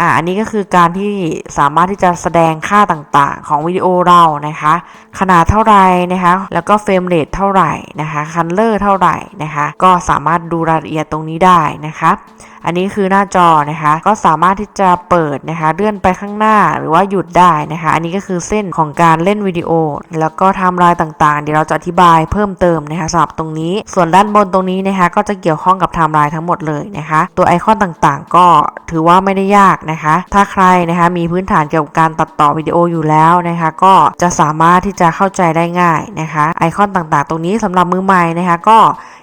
อ่าอันนี้ก็คือการที่สามารถที่จะแสดงค่าต่างๆ ของวิดีโอเรานะคะ ขนาดเท่าไหร่นะคะ แล้วก็เฟรมเรทเท่าไหร่นะคะคันเลอร์เท่าไหร่นะคะ ก็สามารถดูรายละเอียดตรงนี้ได้นะคะอันนี้คือหน้าจอนะคะ ก็สามารถที่จะเปิดนะคะ เลื่อนไปข้างหน้าหรือว่าหยุดได้นะคะ อันนี้ก็คือเส้นของการเล่นวิดีโอ แล้วก็ไทม์ไลน์ต่างๆ เดี๋ยวเราจะอธิบายเพิ่มเติมนะคะสำหรับตรงนี้ ส่วนด้านบนตรงนี้นะคะ ก็จะเกี่ยวข้องกับไทม์ไลน์ทั้งหมดเลยนะคะ ตัวไอคอนต่างๆ ก็ถือว่าไม่ได้ยากนะคะ ถ้าใครนะคะมีพื้นฐานเกี่ยวกับการตัดต่อวิดีโออยู่แล้วนะคะ ก็จะสามารถที่จะเข้าใจได้ง่ายนะคะ ไอคอนต่างๆ ตรงนี้สำหรับมือใหม่นะคะ ก็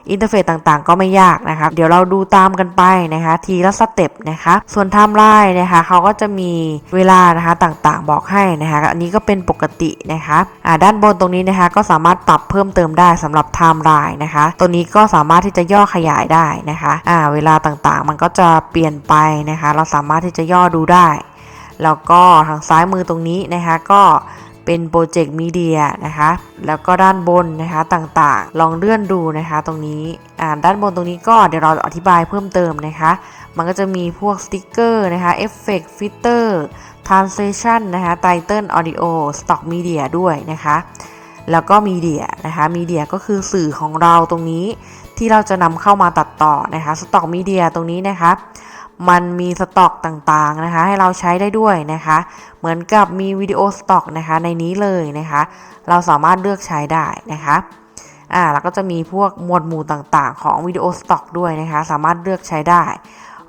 อินเทอร์เฟซต่างๆ ก็ไม่ยากนะคะ เดี๋ยวเราดูตามกันไปนะคะทีละสเต็ปนะคะ ส่วนไทม์ไลน์นะคะเขาก็จะมีเวลานะคะต่างๆ บอกให้นะคะอันนี้ก็เป็นปกตินะคะอ่าด้านบนตรงนี้นะคะก็สามารถปรับเพิ่มเติมได้สำหรับไทม์ไลน์นะคะตัวนี้ก็สามารถที่จะย่อขยายได้นะคะอ่าเวลาต่างๆ มันก็จะเปลี่ยนไปนะคะ เราสามารถที่จะย่อดูได้ แล้วก็ทางซ้ายมือตรงนี้นะคะก็ เป็นโปรเจกต์มีเดียนะคะ แล้วก็ด้านบนนะคะต่างๆ ลองเลื่อนดูนะคะตรงนี้อ่าด้านบนตรงนี้ก็เดี๋ยวเราอธิบายเพิ่มเติมนะคะ มันก็จะมีพวกสติกเกอร์นะคะเอฟเฟกต์ฟิลเตอร์ translation นะคะ title audio stock media ด้วยนะคะ แล้วก็มีเดียนะคะมีเดียก็คือสื่อของเราตรงนี้ที่เราจะนำเข้ามาตัดต่อนะคะสต็อกมีเดียตรงนี้นะคะ มันมีสต็อกต่างๆนะคะ ให้เราใช้ได้ด้วยนะคะ เหมือนกับมีวิดีโอสต็อกนะคะในนี้เลยนะคะ เราสามารถเลือกใช้ได้นะคะอ่าแล้วก็จะมีพวกหมวดหมู่ต่างๆ ของวิดีโอสต็อกด้วยนะคะ สามารถเลือกใช้ได้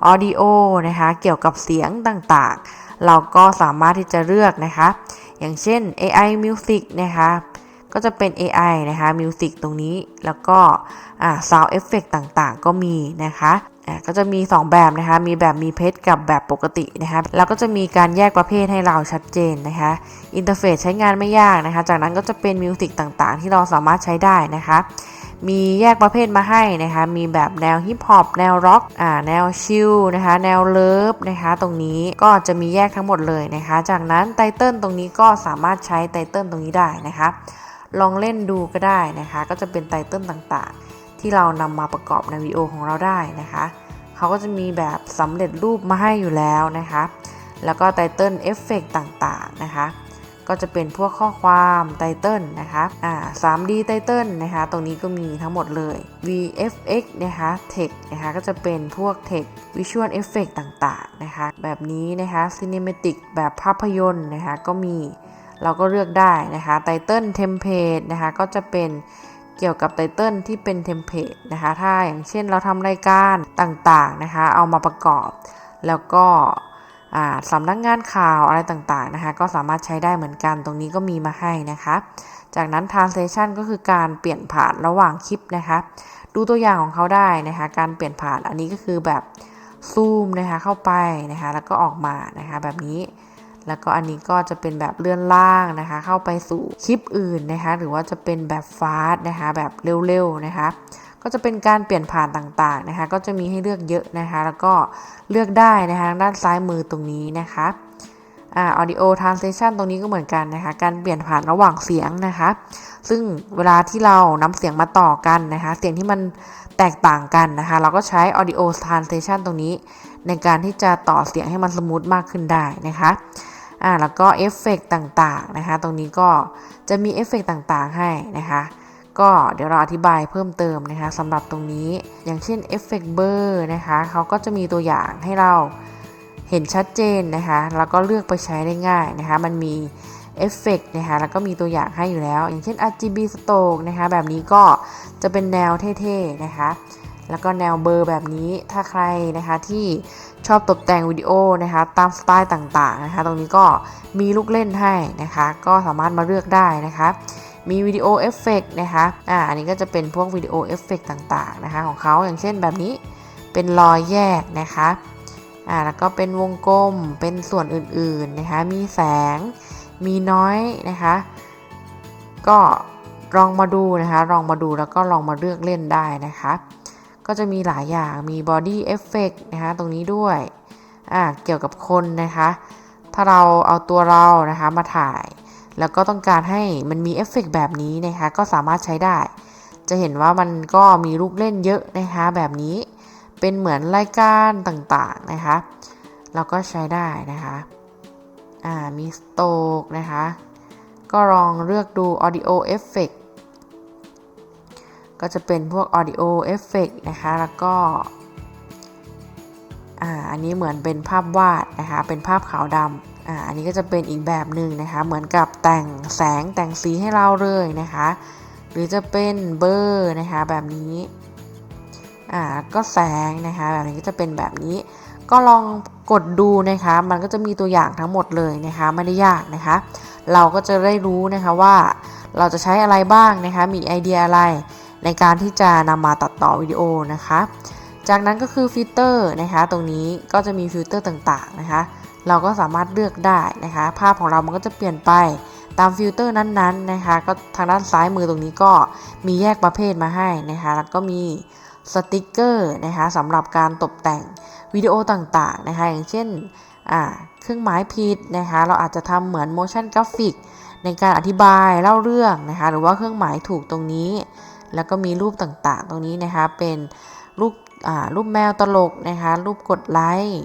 ออดิโอนะคะ เกี่ยวกับเสียงต่างๆ เราก็สามารถที่จะเลือกนะคะ อย่างเช่น AI Music นะคะ ก็จะเป็น AI นะคะ Music ตรงนี้แล้วก็อ่า Sound Effect ต่างๆ ก็มีนะคะอ่าก็จะมี 2 แบบนะคะ มีแบบมีเพชรกับแบบปกตินะคะแล้วก็จะมีการแยกประเภทให้เราชัดเจนนะคะอินเทอร์เฟซใช้งานไม่ยากนะคะ จากนั้นก็จะเป็นมิวสิกต่างๆ ที่เราสามารถใช้ได้นะคะมีแยกประเภทมาให้นะคะ มีแบบแนวฮิปฮอป แนวร็อก อ่า แนวชิลนะคะ แนวเลิฟนะคะ ตรงนี้ก็จะมีแยกทั้งหมดเลยนะคะ จากนั้นไตเติลตรงนี้ก็สามารถใช้ไตเติลตรงนี้ได้นะคะ ลองเล่นดูก็ได้นะคะ ก็จะเป็นไตเติลต่างๆ ที่เรานำมาประกอบในวิดีโอของเราได้นะคะเขาก็จะมีแบบสำเร็จรูปมาให้อยู่แล้วนะคะ แล้วก็ไตเติลเอฟเฟกต่างๆนะคะ ก็จะเป็นพวกข้อความไตเติลนะคะอ่า 3D ไตเติลนะคะ ตรงนี้ก็มีทั้งหมดเลย VFX นะคะ Text นะคะ ก็จะเป็นพวก Text Visual Effect ต่างๆ นะคะ แบบนี้นะคะ Cinematic แบบภาพยนตร์นะคะ ก็มี เราก็เลือกได้นะคะไตเติลเทมเพลตนะคะก็จะเป็นเกี่ยวกับไตเติลที่เป็นเทมเพลตนะคะถ้าอย่างเช่นเราทำรายการต่างๆนะคะเอามาประกอบ แล้วก็สำนักงานข่าวอะไรต่างๆนะคะก็สามารถใช้ได้เหมือนกันตรงนี้ก็มีมาให้นะคะ จากนั้น translation ก็คือการเปลี่ยนผ่านระหว่างคลิปนะคะดูตัวอย่างของเขาได้นะคะการเปลี่ยนผ่านอันนี้ก็คือแบบซูมนะคะเข้าไปนะคะแล้วก็ออกมานะคะแบบนี้ แล้วก็อันนี้ก็จะเป็นแบบเลื่อนล่างนะคะ เข้าไปสู่คลิปอื่นนะคะ หรือว่าจะเป็นแบบฟาสต์นะคะแบบเร็วๆนะคะ ก็จะเป็นการเปลี่ยนผ่านต่างๆนะคะ ก็จะมีให้เลือกเยอะนะคะ แล้วก็เลือกได้นะคะด้านซ้ายมือตรงนี้นะคะอ่า audio translation ตรงนี้ก็เหมือนกันนะคะ การเปลี่ยนผ่านระหว่างเสียงนะคะ ซึ่งเวลาที่เรานำเสียงมาต่อกันนะคะ เสียงที่มันแตกต่างกันนะคะ เราก็ใช้ audio translation ตรงนี้ ในการที่จะต่อเสียงให้มันสมูทมากขึ้นได้นะคะ อ่าแล้วก็เอฟเฟกต่างๆนะคะ ตรงนี้ก็จะมีเอฟเฟกต่างๆให้นะคะก็เดี๋ยวเราอธิบายเพิ่มเติมนะคะสำหรับตรงนี้อย่างเช่นเอฟเฟกเบอร์นะคะเขาก็จะมีตัวอย่างให้เราเห็นชัดเจนนะคะแล้วก็เลือกไปใช้ได้ง่ายนะคะมันมีเอฟเฟกนะคะแล้วก็มีตัวอย่างให้อยู่แล้ว อย่างเช่น RGB stroke นะคะแบบนี้ก็จะเป็นแนวเท่ๆนะคะแล้วก็แนวเบอร์แบบนี้ถ้าใครนะคะที่ชอบตกแต่งวิดีโอนะคะตามสไตล์ต่างๆนะคะ ตรงนี้ก็มีลูกเล่นให้นะคะ ก็สามารถมาเลือกได้นะคะ มีวิดีโอเอฟเฟกนะคะ อ่า อันนี้ก็จะเป็นพวกวิดีโอเอฟเฟกต่างๆนะคะของเขาอย่างเช่นแบบนี้เป็นรอยแยกนะคะ อ่า แล้วก็เป็นวงกลม เป็นส่วนอื่นๆนะคะ มีแสง มีน้อยนะคะ ก็ลองมาดูนะคะ ลองมาดูแล้วก็ลองมาเลือกเล่นได้นะคะ ก็จะมีหลายอย่างมี body effect นะคะตรงนี้ด้วยอ่าเกี่ยวกับคนนะคะ ถ้าเราเอาตัวเรานะคะมาถ่าย แล้วก็ต้องการให้มันมีเอฟเฟกแบบนี้นะคะก็สามารถใช้ได้ จะเห็นว่ามันก็มีลูกเล่นเยอะนะคะแบบนี้เป็นเหมือนรายการต่างๆนะคะ เราก็ใช้ได้นะคะ อ่ามีสโตกนะคะ ก็ลองเลือกดู Audio Effect ก็จะเป็นพวก Audio Effect นะคะ แล้วก็อ่าอันนี้เหมือนเป็นภาพวาดนะคะ เป็นภาพขาวดำอ่าอันนี้ก็จะเป็นอีกแบบหนึ่งนะคะ เหมือนกับแต่งแสงแต่งสีให้เราเลยนะคะ หรือจะเป็นเบอร์นะคะแบบนี้อ่าก็แสงนะคะแบบนี้ก็จะเป็นแบบนี้ ก็ลองกดดูนะคะ มันก็จะมีตัวอย่างทั้งหมดเลยนะคะ ไม่ได้ยากนะคะ เราก็จะได้รู้นะคะว่าเราจะใช้อะไรบ้างนะคะ มีไอเดียอะไร ในการที่จะนำมาตัดต่อวิดีโอนะคะ จากนั้นก็คือฟิลเตอร์นะคะ ตรงนี้ก็จะมีฟิลเตอร์ต่างๆนะคะ เราก็สามารถเลือกได้นะคะ ภาพของเรามันก็จะเปลี่ยนไปตามฟิลเตอร์นั้นๆนะคะ ก็ทางด้านซ้ายมือตรงนี้ก็มีแยกประเภทมาให้นะคะ แล้วก็มีสติกเกอร์นะคะสำหรับการตกแต่งวิดีโอต่างๆนะคะ อย่างเช่นเครื่องหมายผิดนะคะ เราอาจจะทำเหมือน motion graphic ในการอธิบายเล่าเรื่องนะคะ หรือว่าเครื่องหมายถูกตรงนี้ แล้วก็มีรูปต่างๆ ตรงนี้นะคะ เป็นรูปรูปแมวตลกนะคะ รูปกดไลค์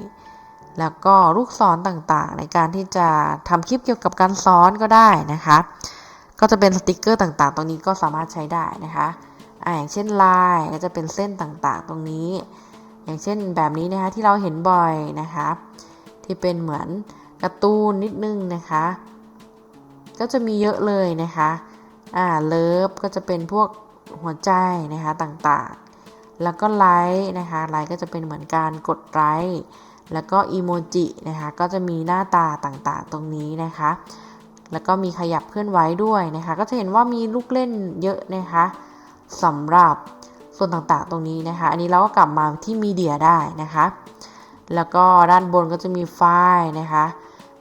แล้วก็ลูกศรต่างๆ ในการที่จะทำคลิปเกี่ยวกับการสอนก็ได้นะคะ ก็จะเป็นสติกเกอร์ต่างๆ ตรงนี้ก็สามารถใช้ได้นะคะอ่าอย่างเช่นลายก็จะเป็นเส้นต่างๆ ตรงนี้ อย่างเช่นแบบนี้นะคะที่เราเห็นบ่อยนะคะ ที่เป็นเหมือนการ์ตูนนิดนึงนะคะ ก็จะมีเยอะเลยนะคะอ่าเลิฟก็จะเป็นพวก หัวใจนะคะต่างๆ แล้วก็ไลค์นะคะไลค์ก็จะเป็นเหมือนการกดไลค์แล้วก็อีโมจินะคะก็จะมีหน้าตาต่างๆ ตรงนี้นะคะ แล้วก็มีขยับเคลื่อนไหวด้วยนะคะ ก็จะเห็นว่ามีลูกเล่นเยอะนะคะสำหรับส่วนต่างๆ ตรงนี้นะคะ อันนี้เราก็กลับมาที่มีเดียได้นะคะ แล้วก็ด้านบนก็จะมีไฟล์นะคะ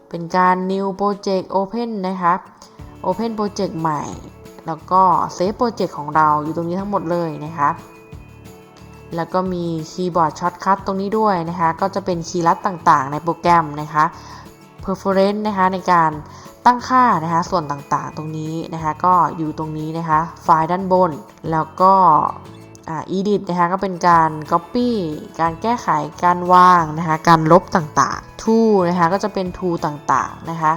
เป็นการ new project open นะคะ open project ใหม่ แล้วก็ save project ของเราอยู่ตรงนี้ทั้งหมดเลยนะคะแล้วก็มีคีย์บอร์ดช็อตคัทตรงนี้ด้วยนะคะ ก็จะเป็นคีย์ลัดต่างๆ ในโปรแกรมนะคะ preference นะคะในการตั้งค่านะคะส่วนต่างๆ ตรงนี้นะคะก็อยู่ตรงนี้นะคะไฟล์ด้านบน แล้วก็อ่า edit นะคะก็เป็นการ copy การแก้ไขการวางนะคะการลบต่างๆ tool นะคะก็จะเป็น tool ต่างๆนะคะ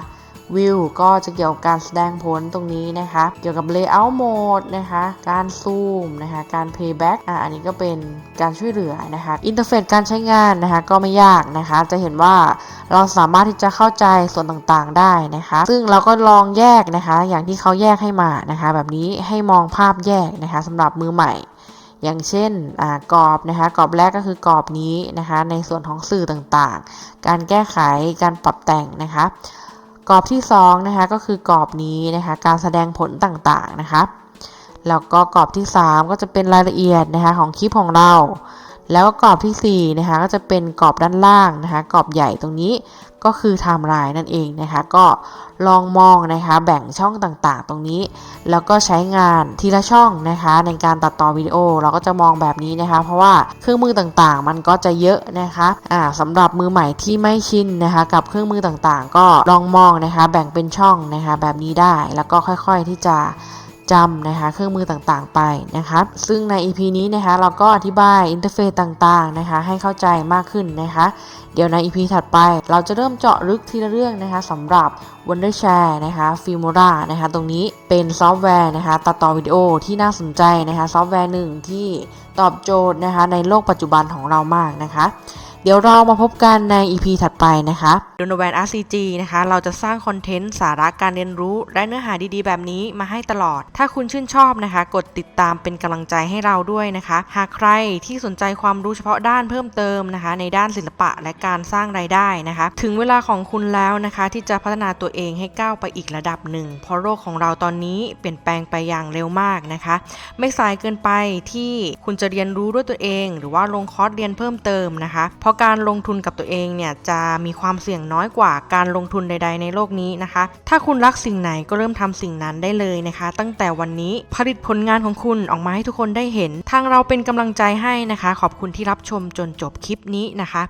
view ก็จะเกี่ยวกับการแสดงผลตรงนี้นะคะ เกี่ยวกับ layout mode นะคะ การซูมนะคะ การ playback อ่าอันนี้ก็เป็นการช่วยเหลือนะคะอินเทอร์เฟซการใช้งานนะคะก็ไม่ยากนะคะ จะเห็นว่าเราสามารถที่จะเข้าใจส่วนต่างๆได้นะคะ ซึ่งเราก็ลองแยกนะคะ อย่างที่เขาแยกให้มานะคะ แบบนี้ให้มองภาพแยกนะคะสำหรับมือใหม่อย่างเช่นกรอบนะคะกรอบแรกก็คือกรอบนี้นะคะ ในส่วนของสื่อต่างๆ การแก้ไขการปรับแต่งนะคะ กรอบที่2นะคะก็คือกรอบนี้นะคะการแสดงผลต่างๆนะคะแล้วก็กรอบที่ 3 ก็จะเป็นรายละเอียดนะคะของคลิปของเรา แล้วก็กรอบที่4นะคะก็จะเป็นกรอบด้านล่างนะคะกรอบใหญ่ตรงนี้ ก็คือไทม์ไลน์นั่นเองนะคะ ก็ลองมองนะคะแบ่งช่องต่างๆ ตรงนี้ แล้วก็ใช้งานทีละช่องนะคะ ในการตัดต่อวิดีโอเราก็จะมองแบบนี้นะคะ เพราะว่าเครื่องมือต่างๆ มันก็จะเยอะนะคะอ่าสำหรับมือใหม่ที่ไม่ชินนะคะ กับเครื่องมือต่างๆ ก็ลองมองนะคะ แบ่งเป็นช่องนะคะ แบบนี้ได้แล้วก็ค่อยๆที่จะ จำนะคะเครื่องมือต่างๆไปนะคะซึ่งใน EP นี้นะคะเราก็อธิบายอินเทอร์เฟซต่างๆนะคะให้เข้าใจมากขึ้นนะคะเดี๋ยวใน EP ถัดไป เราจะเริ่มเจาะลึกทีละเรื่องนะคะสำหรับ Wondershare นะคะ Filmora นะคะตรงนี้เป็นซอฟต์แวร์นะคะตัดต่อวิดีโอที่น่าสนใจนะคะซอฟต์แวร์หนึ่งที่ตอบโจทย์นะคะในโลกปัจจุบันของเรามากนะคะ เดี๋ยวเรามาพบกันใน EP ถัดไปนะคะดนแวน RCG นะคะ เราจะสร้างคอนเทนต์สาระการเรียนรู้และเนื้อหาดีๆ แบบนี้มาให้ตลอด ถ้าคุณชื่นชอบนะคะ กดติดตามเป็นกำลังใจให้เราด้วยนะคะ หากใครที่สนใจความรู้เฉพาะด้านเพิ่มเติมนะคะ ในด้านศิลปะและการสร้างรายได้นะคะ ถึงเวลาของคุณแล้วนะคะที่จะพัฒนาตัวเองให้ก้าวไปอีกระดับหนึ่งเพราะโลกของเราตอนนี้เปลี่ยนแปลงไปอย่างเร็วมากนะคะ ไม่สายเกินไปที่คุณจะเรียนรู้ด้วยตัวเอง หรือว่าลงคอร์สเรียนเพิ่มเติมนะคะเพราะการลงทุนกับตัวเองเนี่ยจะมีความเสี่ยงน้อยกว่าการลงทุนใด ๆ ในโลกนี้นะคะ ถ้าคุณรักสิ่งไหนก็เริ่มทำสิ่งนั้นได้เลยนะคะ ตั้งแต่วันนี้ผลิตผลงานของคุณออกมาให้ทุกคนได้เห็น ทางเราเป็นกำลังใจให้นะคะ ขอบคุณที่รับชมจนจบคลิปนี้นะคะ